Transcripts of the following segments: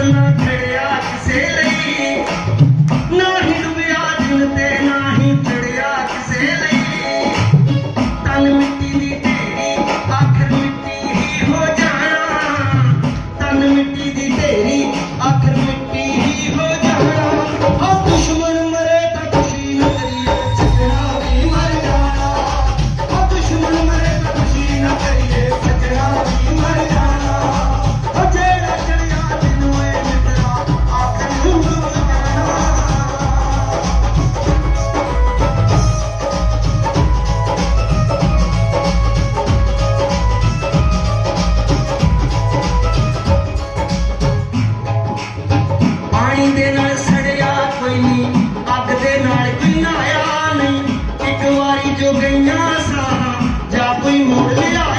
the love, I can say ਜੋ ਗਈਆਂ ਸਾਹਾਂ ਜਾਂ ਕੋਈ ਮੋੜ ਲਿਆ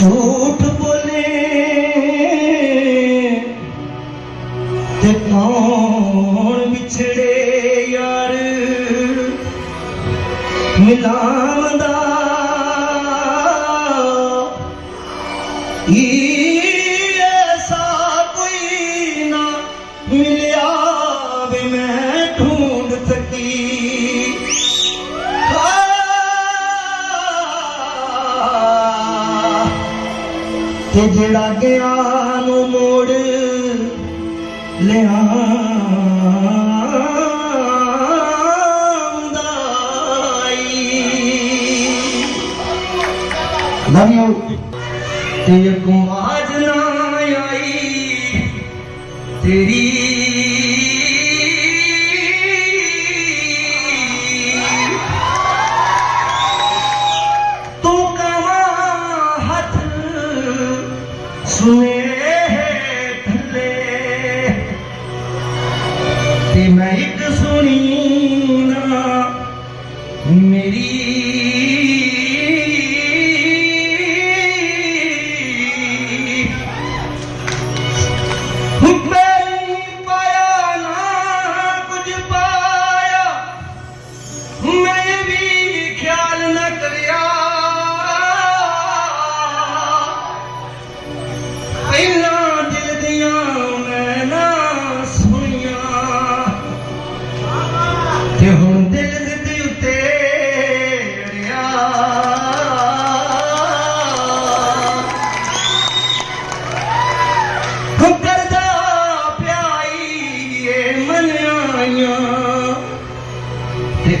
ਝੂਠ ਬੋਲੇ ਤੇ ਯਾਰ ਮਿਲਾਵਦਾ ਐਸਾ ਕੋਈ ਨਾ ਮਿਲੇ ਕਿ ਜਿਹੜਾ ਗਿਆ ਨੂੰ ਮੋੜ ਲਿਆਉਂਦਾ ਲਵ ਯੂ। ਆਜ ਨਾ ਤੇਰੀ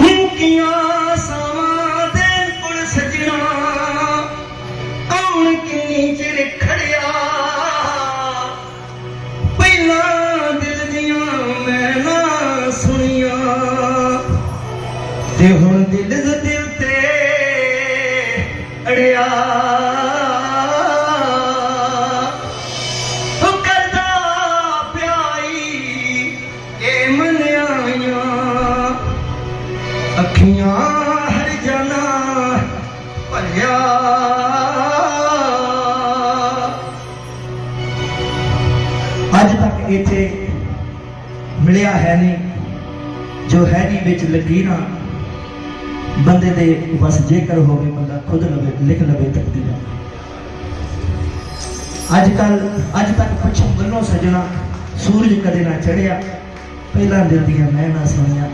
मुकिया सजा ਤੇ ਹੁਣ ਦਿਲ ਦੇ ਉੱਤੇ ਅੜਿਆ। ਅੱਖੀਆਂ ਹਰ ਜਾਣਾ ਭਰਿਆ। ਅੱਜ ਤੱਕ ਇੱਥੇ ਮਿਲਿਆ ਹੈ ਨਹੀਂ, ਜੋ ਹੈ ਨਹੀਂ ਵਿੱਚ ਲੱਗੀ ਨਾ, ਬੰਦੇ ਦੇ ਬਸ ਜੇਕਰ ਹੋਵੇ ਬੰਦਾ ਖੁਦ ਲਵੇ, ਲਿਖ ਲਵੇ ਤਕਦੀਰਾਂ। ਅੱਜ ਕੱਲ ਅੱਜ ਤੱਕ ਪਛਮ ਵੱਲੋਂ ਸਜਣਾ ਸੂਰਜ ਕਦੇ ਨਾ ਚੜਿਆ ਪਹਿਲਾਂ ਦਿਲ ਦੀਆਂ ਮਹਿਣਾ ਸੁਣੀਆਂ।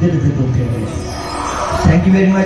ਤੇ ਹੁਣ ਦਿਲ ਦੇ ਦੁੱਖੇ ਹੋਏ ਥੈਂਕ ਯੂ ਵੈਰੀ ਮਚ